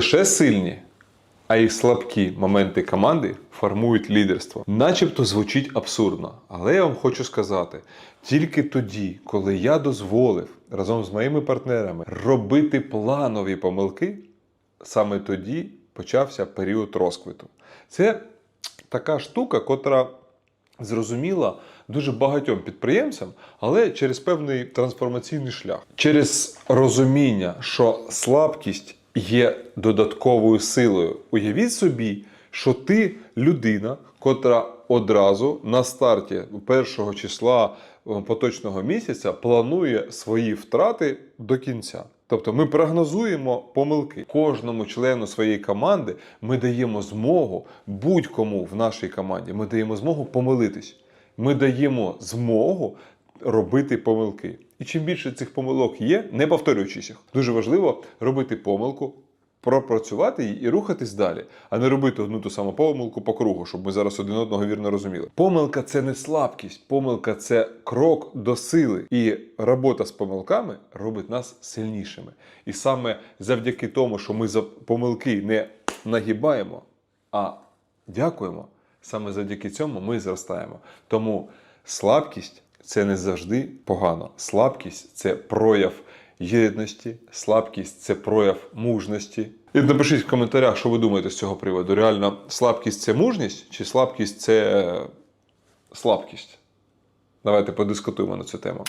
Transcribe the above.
лише сильні, а й слабкі моменти команди формують лідерство. Начебто звучить абсурдно, але я вам хочу сказати: тільки тоді, коли я дозволив разом з моїми партнерами робити планові помилки, саме тоді почався період розквіту. Це така штука, котра зрозуміла дуже багатьом підприємцям, але через певний трансформаційний шлях, через розуміння, що слабкість є додатковою силою. Уявіть собі, що ти людина, котра одразу на старті першого числа е, поточного місяця планує свої втрати до кінця. Тобто ми прогнозуємо помилки. Кожному члену своєї команди ми даємо змогу будь-кому в нашій команді. Ми даємо змогу помилитись. Ми даємо змогу робити помилки. І чим більше цих помилок є, не повторюючись дуже важливо робити помилку, пропрацювати її і рухатись далі, а не робити одну ту саму помилку по кругу, щоб ми зараз один одного вірно розуміли. Помилка це не слабкість, помилка це крок до сили. І робота з помилками робить нас сильнішими. І саме завдяки тому, що ми за помилки не нагибаємо, а дякуємо. Саме завдяки цьому ми зростаємо. Тому слабкість це не завжди погано. Слабкість це прояв єдності, слабкість це прояв мужності. І напишіть в коментарях, що ви думаєте з цього приводу. Реально, слабкість це мужність чи слабкість це слабкість? Давайте подискутуємо на цю тему.